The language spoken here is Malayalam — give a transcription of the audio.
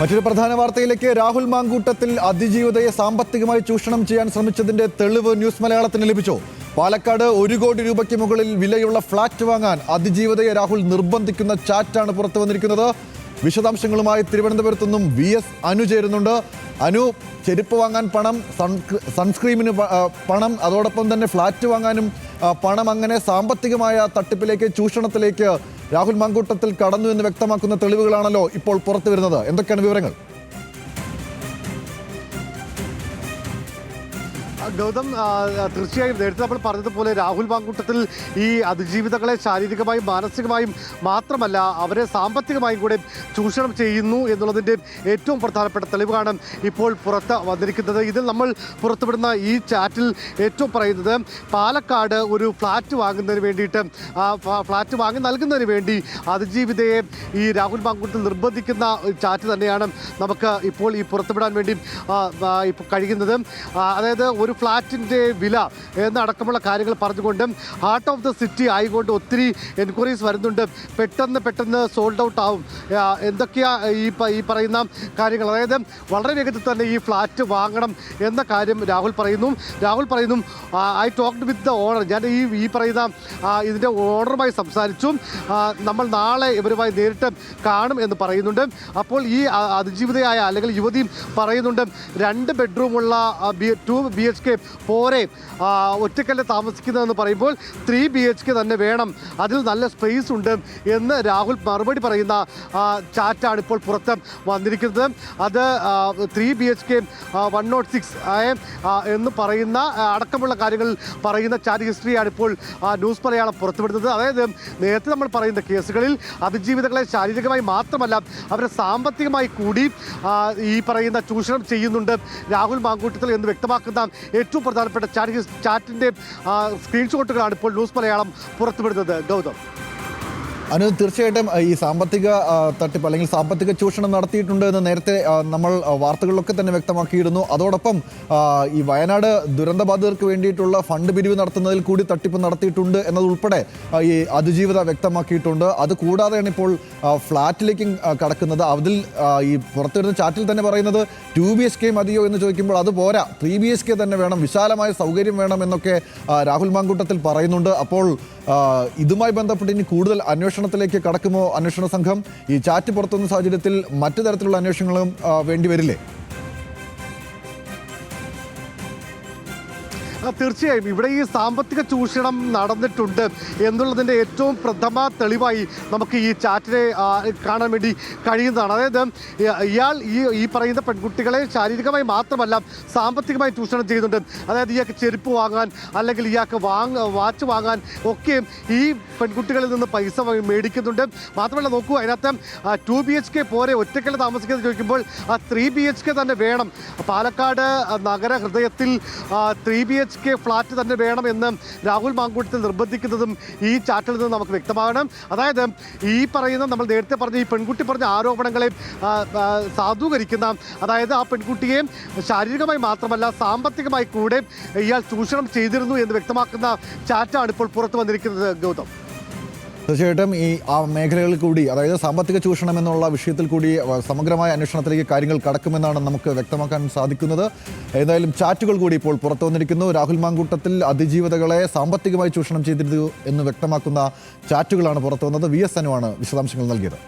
മറ്റൊരു പ്രധാന വാർത്തയിലേക്ക് രാഹുൽ മാങ്കൂട്ടത്തിൽ അതിജീവിതയെ സാമ്പത്തികമായി ചൂഷണം ചെയ്യാൻ ശ്രമിച്ചതിന്റെ തെളിവ് ന്യൂസ് മലയാളത്തിന് ലഭിച്ചു. പാലക്കാട് ഒരു കോടി രൂപയ്ക്ക് മുകളിൽ വിലയുള്ള ഫ്ളാറ്റ് വാങ്ങാൻ അതിജീവിതയെ രാഹുൽ നിർബന്ധിക്കുന്ന ചാറ്റാണ് പുറത്തു വന്നിരിക്കുന്നത്. വിശദാംശങ്ങളുമായി തിരുവനന്തപുരത്തു നിന്നും വി എസ് അനു ചേരുന്നുണ്ട്. അനു ചെരുപ്പ് വാങ്ങാൻ പണം സൺസ്ക്രീമിന് പണം അതോടൊപ്പം തന്നെ ഫ്ളാറ്റ് വാങ്ങാനും പണം അങ്ങനെ സാമ്പത്തികമായ തട്ടിപ്പിലേക്ക് ചൂഷണത്തിലേക്ക് രാഹുൽ മങ്കൂട്ടത്തിൽ കടന്നു എന്ന് വ്യക്തമാക്കുന്ന തെളിവുകളാണല്ലോ ഇപ്പോൾ പുറത്തു വരുന്നത് എന്തൊക്കെയാണ് വിവരങ്ങൾ? ഗൗതം തീർച്ചയായും നേരത്തെ നമ്മൾ പറഞ്ഞതുപോലെ രാഹുൽ മാങ്കൂട്ടത്തിൽ ഈ അതിജീവിതകളെ ശാരീരികമായും മാനസികമായും മാത്രമല്ല അവരെ സാമ്പത്തികമായും കൂടെ ചൂഷണം ചെയ്യുന്നു എന്നുള്ളതിന്റെ ഏറ്റവും പ്രധാനപ്പെട്ട തെളിവാണ് ഇപ്പോൾ പുറത്ത് വന്നിരിക്കുന്നത്. ഇതിൽ നമ്മൾ പുറത്തുവിടുന്ന ഈ ചാറ്റിൽ ഏറ്റവും പറയുന്നത് പാലക്കാട് ഒരു ഫ്ലാറ്റ് വാങ്ങുന്നതിന് വേണ്ടിയിട്ട് ഫ്ലാറ്റ് വാങ്ങി നൽകുന്നതിന് വേണ്ടി അതിജീവിതയെ ഈ രാഹുൽ മാങ്കൂട്ടത്തിൽ നിർബന്ധിക്കുന്ന ചാറ്റ് തന്നെയാണ് നമുക്ക് ഇപ്പോൾ ഈ പുറത്തുവിടാൻ വേണ്ടി ഇപ്പോൾ കഴിയുന്നത്. അതായത് ഒരു ഫ്ലാറ്റിന്റെ വില എന്നടക്കമുള്ള കാര്യങ്ങൾ പറഞ്ഞുകൊണ്ട് ഹാർട്ട് ഓഫ് ദ സിറ്റി ആയിക്കൊണ്ട് ഒത്തിരി എൻക്വയറീസ് വരുന്നുണ്ട്. പെട്ടെന്ന് പെട്ടെന്ന് സോൾഡ് ഔട്ട് ആവും. എന്തൊക്കെയാ ഈ ഈ പറയുന്ന കാര്യങ്ങൾ? അതായത് വളരെ വേഗത്തിൽ തന്നെ ഈ ഫ്ലാറ്റ് വാങ്ങണം എന്ന കാര്യം രാഹുൽ പറയുന്നു. രാഹുൽ പറയുന്നു I talk with the owner ഞാൻ ഈ ഈ പറയുന്ന ഇതിന്റെ ഓണറുമായി സംസാരിച്ചു. നമ്മൾ നാളെ ഇവരുമായി നേരിട്ട് കാണും എന്ന് പറയുന്നുണ്ട്. അപ്പോൾ ഈ അതിജീവിതയായ അല്ലെങ്കിൽ യുവതി പറയുന്നുണ്ട് രണ്ട് ബെഡ്റൂമുള്ള ടു ബി എച്ച് പോരെ ആ, ഒറ്റക്കല്ല് താമസിക്കുന്നതെന്ന് പറയുമ്പോൾ ത്രീ ബി എച്ച് കെ തന്നെ വേണം. അതിൽ നല്ല സ്പേസ് ഉണ്ട് എന്ന് രാഹുൽ മറുപടി പറയുന്ന ചാറ്റാണ് ഇപ്പോൾ പുറത്ത് വന്നിരിക്കുന്നത്. അത് three B H K one nought six എന്ന് പറയുന്ന അടക്കമുള്ള കാര്യങ്ങൾ പറയുന്ന ചാറ്റ് ഹിസ്റ്ററിയാണ് ഇപ്പോൾ ന്യൂസ് മലയാളം പുറത്തുവിടുന്നത് അതായത് നേരത്തെ നമ്മൾ പറയുന്ന കേസുകളിൽ അതിജീവിതകളെ ശാരീരികമായി മാത്രമല്ല അവരെ സാമ്പത്തികമായി കൂടി ഈ പറയുന്ന ചൂഷണം ചെയ്യുന്നുണ്ട് രാഹുൽ മാങ്കൂട്ടത്തിൽ എന്ന് വ്യക്തമാക്കുന്ന ഏറ്റവും പ്രധാനപ്പെട്ട ചാറ്റിന്റെ സ്ക്രീൻഷോട്ടുകളാണ് ഇപ്പോൾ ന്യൂസ് മലയാളം പുറത്തുവിടുന്നത്. ഗൗതം. അനു തീർച്ചയായിട്ടും ഈ സാമ്പത്തിക തട്ടിപ്പ് അല്ലെങ്കിൽ സാമ്പത്തിക ചൂഷണം നടത്തിയിട്ടുണ്ട് എന്ന് നേരത്തെ നമ്മൾ വാർത്തകളിലൊക്കെ തന്നെ വ്യക്തമാക്കിയിരുന്നു. അതോടൊപ്പം ഈ വയനാട് ദുരന്തബാധിതർക്ക് വേണ്ടിയിട്ടുള്ള ഫണ്ട് പിരിവ് നടത്തുന്നതിൽ കൂടി തട്ടിപ്പ് നടത്തിയിട്ടുണ്ട് എന്നതുൾപ്പെടെ ഈ അതിജീവിത വ്യക്തമാക്കിയിട്ടുണ്ട്. അത് കൂടാതെയാണ് ഇപ്പോൾ ഫ്ലാറ്റിലേക്കും കടക്കുന്നത്. അതിൽ ഈ ഈ പുറത്തുവരുന്ന ചാറ്റിൽ തന്നെ പറയുന്നത് ടു ബി എച്ച് കെ മതിയോ? എന്ന് ചോദിക്കുമ്പോൾ അത് പോരാ. ത്രീ ബി എച്ച് കെ തന്നെ വേണം. വിശാലമായ സൗകര്യം വേണം എന്നൊക്കെ രാഹുൽ മാങ്കൂട്ടത്തിൽ പറയുന്നുണ്ട്. അപ്പോൾ ഇതുമായി ബന്ധപ്പെട്ട് ഇനി കൂടുതൽ അന്വേഷണത്തിലേക്ക് കടക്കുമോ അന്വേഷണ സംഘം? ഈ ചാറ്റ് പുറത്തുന്ന സാഹചര്യത്തിൽ മറ്റു തരത്തിലുള്ള അന്വേഷണങ്ങളും വേണ്ടി വരില്ലേ? തീർച്ചയായും ഇവിടെ ഈ സാമ്പത്തിക ചൂഷണം നടന്നിട്ടുണ്ട് എന്നുള്ളതിന്റെ ഏറ്റവും പ്രഥമ തെളിവായി നമുക്ക് ഈ ചാറ്റിനെ കാണാൻ വേണ്ടി കഴിയുന്നതാണ്. അതായത് ഇയാൾ ഈ ഈ പറയുന്ന പെൺകുട്ടികളെ ശാരീരികമായി മാത്രമല്ല സാമ്പത്തികമായി ചൂഷണം ചെയ്യുന്നുണ്ട്. അതായത് ഇയാൾക്ക് ചെരുപ്പ് വാങ്ങാൻ അല്ലെങ്കിൽ ഇയാൾക്ക് വാങ്ങ വാച്ച് വാങ്ങാൻ ഒക്കെ ഈ പെൺകുട്ടികളിൽ നിന്ന് പൈസ മേടിക്കുന്നുണ്ട്. മാത്രമല്ല നോക്കൂ അതിനകത്ത് ടു ബി എച്ച് കെ പോരെ ഒറ്റയ്ക്കൽ താമസിക്കുന്നത് ചോദിക്കുമ്പോൾ ആ ത്രീ ബി എച്ച് കെ തന്നെ വേണം. പാലക്കാട് നഗര ഹൃദയത്തിൽ three B H K flat തന്നെ വേണമെന്ന് രാഹുൽ മാങ്കൂട്ടത്തിൽ നിർബന്ധിക്കുന്നതും ഈ ചാറ്റിൽ നിന്ന് നമുക്ക് വ്യക്തമാകണം അതായത് ഈ പറയുന്ന നമ്മൾ നേരത്തെ പറഞ്ഞ ഈ പെൺകുട്ടി പറഞ്ഞ ആരോപണങ്ങളെ സാധൂകരിക്കുന്ന അതായത് ആ പെൺകുട്ടിയെ ശാരീരികമായി മാത്രമല്ല സാമ്പത്തികമായി കൂടെ ഇയാൾ ചൂഷണം ചെയ്തിരുന്നു എന്ന് വ്യക്തമാക്കുന്ന ചാറ്റാണ് ഇപ്പോൾ പുറത്തു വന്നിരിക്കുന്നത് ഗൗതം. തീർച്ചയായിട്ടും ഈ ആ മേഖലകളിൽ കൂടി അതായത് സാമ്പത്തിക ചൂഷണം എന്നുള്ള വിഷയത്തിൽ കൂടി സമഗ്രമായ അന്വേഷണത്തിലേക്ക് കാര്യങ്ങൾ കടക്കുമെന്നാണ് നമുക്ക് വ്യക്തമാക്കാൻ സാധിക്കുന്നത്. ഏതായാലും ചാറ്റുകൾ കൂടി ഇപ്പോൾ പുറത്തു വന്നിരിക്കുന്നു. രാഹുൽ മാങ്കൂട്ടത്തിൽ അതിജീവിതകളെ സാമ്പത്തികമായി ചൂഷണം ചെയ്തിരുന്നു എന്ന് വ്യക്തമാക്കുന്ന ചാറ്റുകളാണ് പുറത്തു വന്നത്. വി എസ് അനുവാണ് വിശദാംശങ്ങൾ നൽകിയത്.